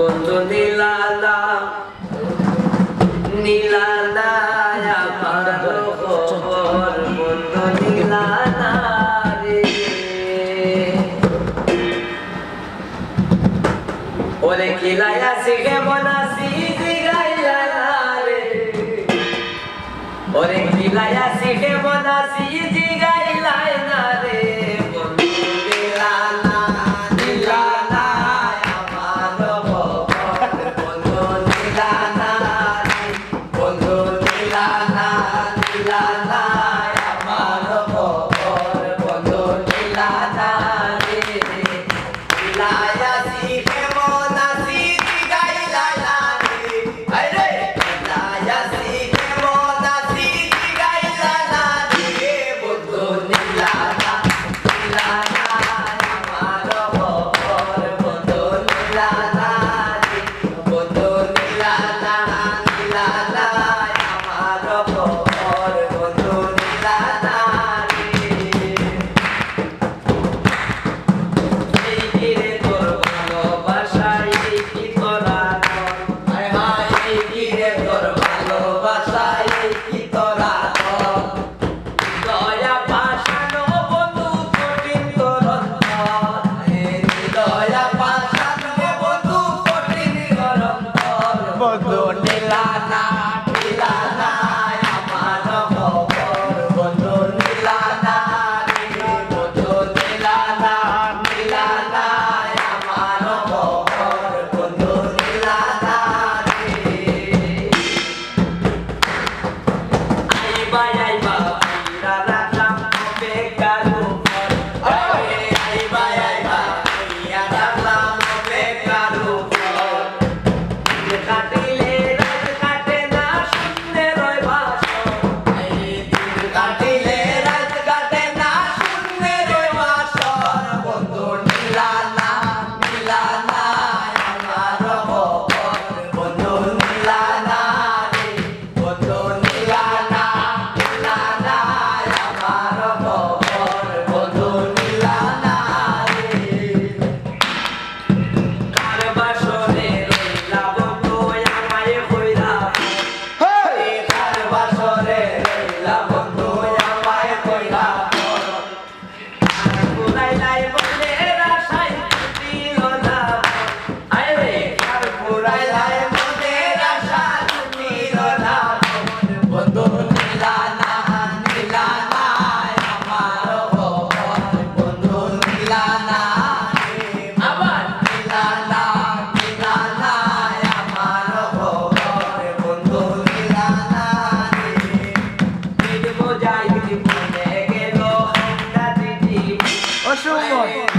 বন্ধু নীলা নীলালা আমার খবর বন্ধু নীলালা রে। ওরে কিলায়া শিখে মনা 원.